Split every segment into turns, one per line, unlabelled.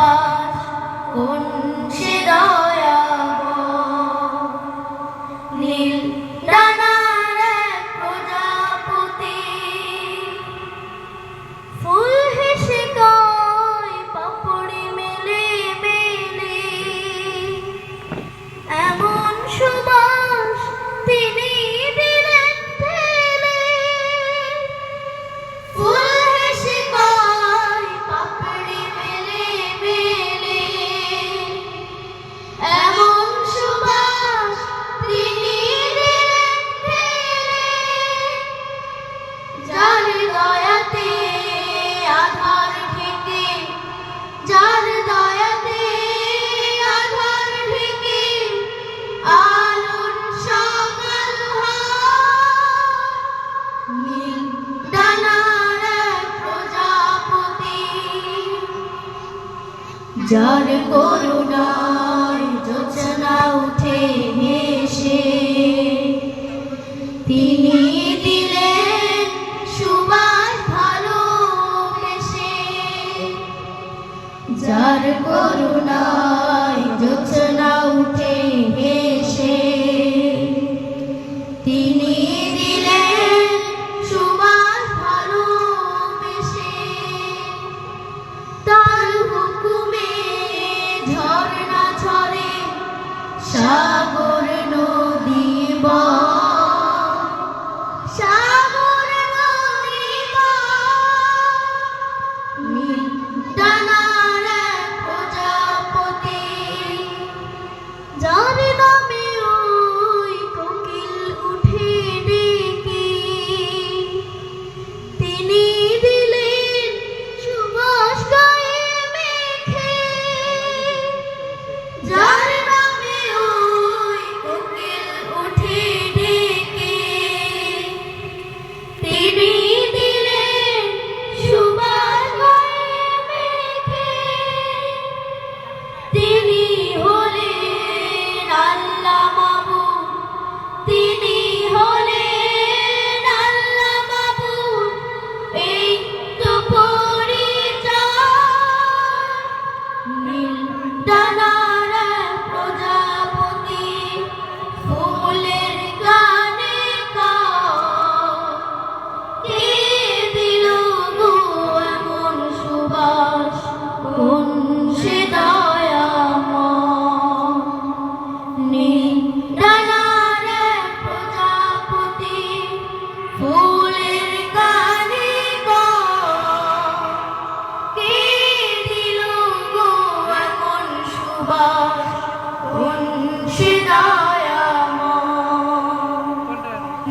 বাস কোন যার করুণায় যোচনা উঠে হেসে তিনি দিলেন ভালো ভালোবেসে। যার করুণায় Ciao.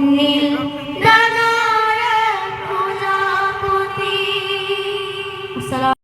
নীল